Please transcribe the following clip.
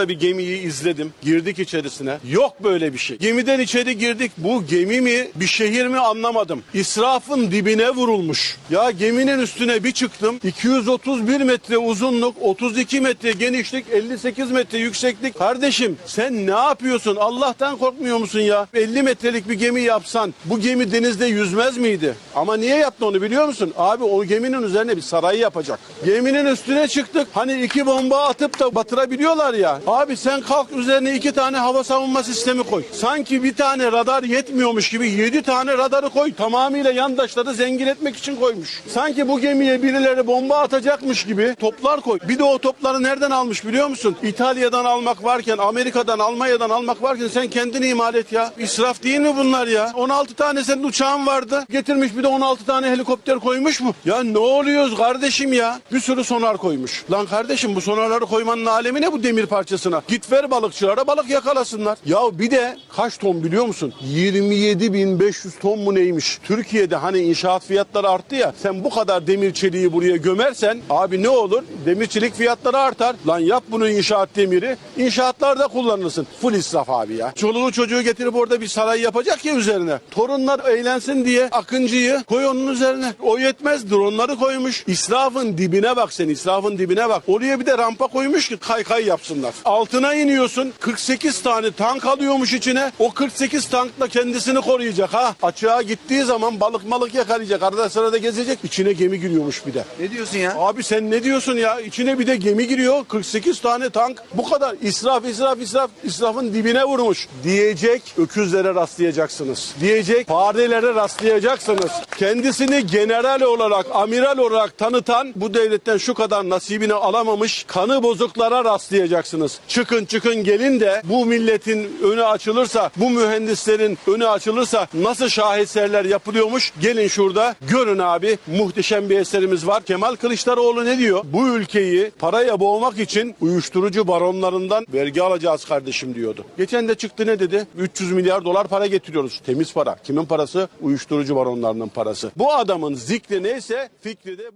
Orada bir gemiyi izledim. Girdik içerisine. Yok böyle bir şey. Gemiden içeri girdik. Bu gemi mi bir şehir mi anlamadım. İsrafın dibine vurulmuş. Ya geminin üstüne bir çıktım. 231 metre uzunluk, 32 metre genişlik, 58 metre yükseklik. Kardeşim sen ne yapıyorsun? Allah'tan korkmuyor musun ya? 50 metrelik bir gemi yapsan bu gemi denizde yüzmez miydi? Ama niye yaptı onu biliyor musun? Abi o geminin üzerine bir saray yapacak. Geminin üstüne çıktık. Hani iki bomba atıp da batırabiliyorlar ya. Abi sen kalk üzerine iki tane hava savunma sistemi koy. Sanki bir tane radar yetmiyormuş gibi yedi tane radarı koy. Tamamıyla yandaşları zengin etmek için koymuş. Sanki bu gemiye birileri bomba atacakmış gibi toplar koy. Bir de o topları nereden almış biliyor musun? İtalya'dan almak varken, Amerika'dan, Almanya'dan almak varken sen kendini imal et ya. İsraf değil mi bunlar ya? 16 tane senin uçağın vardı. Getirmiş bir de 16 tane helikopter koymuş mu? Ya ne oluyoruz kardeşim ya? Bir sürü sonar koymuş. Lan kardeşim bu sonarları koymanın alemi ne bu demir parçasına? Git ver balıkçılara balık yakalasınlar. Ya bir de kaç ton biliyor musun? 27.500 ton mu neymiş? Türkiye'de hani inşaat fiyatları arttı ya. Sen bu kadar demir çeliği buraya gömersen abi ne olur? Demir çelik fiyatları artar. Lan yap bunu inşaat demiri. İnşaatlarda kullanırsın. Full israf abi ya. Çoluğu çocuğu getirip orada bir saray yapacak ya üzerine. Torunlar eğlensin diye Akıncı'yı koy onun üzerine. O yetmez. Dronları koymuş. İsrafın dibine bak sen. israfın dibine bak. Oraya bir de rampa koymuş ki kaykay yapsınlar. Altına iniyorsun. 48 tane tank alıyormuş içine. O 48 tankla kendisini koruyacak ha. Açığa gittiği zaman balık malık yakalayacak. Arada sırada gezecek. İçine gemi giriyormuş bir de. Ne diyorsun ya? Abi sen ne diyorsun ya? İçine bir de gemi giriyor. 48 tane tank. Bu kadar israf israf israf israfın dibine vurmuş. Diyecek öküzlere rastlayacaksınız. Diyecek farelere rastlayacaksınız. Kendisini general olarak, amiral olarak tanıtan bu devletten şu kadar nasibini alamamış kanı bozuklara rastlayacaksınız. Çıkın çıkın gelin de bu milletin önü açılırsa, bu mühendislerin önü açılırsa nasıl şaheserler yapılıyormuş gelin şurada görün abi muhteşem bir eserimiz var. Kemal Kılıçdaroğlu ne diyor? Bu ülkeyi paraya boğmak için uyuşturucu baronlarından vergi alacağız kardeşim diyordu. Geçen de çıktı ne dedi? 300 milyar dolar para getiriyoruz. Temiz para. Kimin parası? Uyuşturucu baronlarının parası. Bu adamın zikri neyse fikri de bu.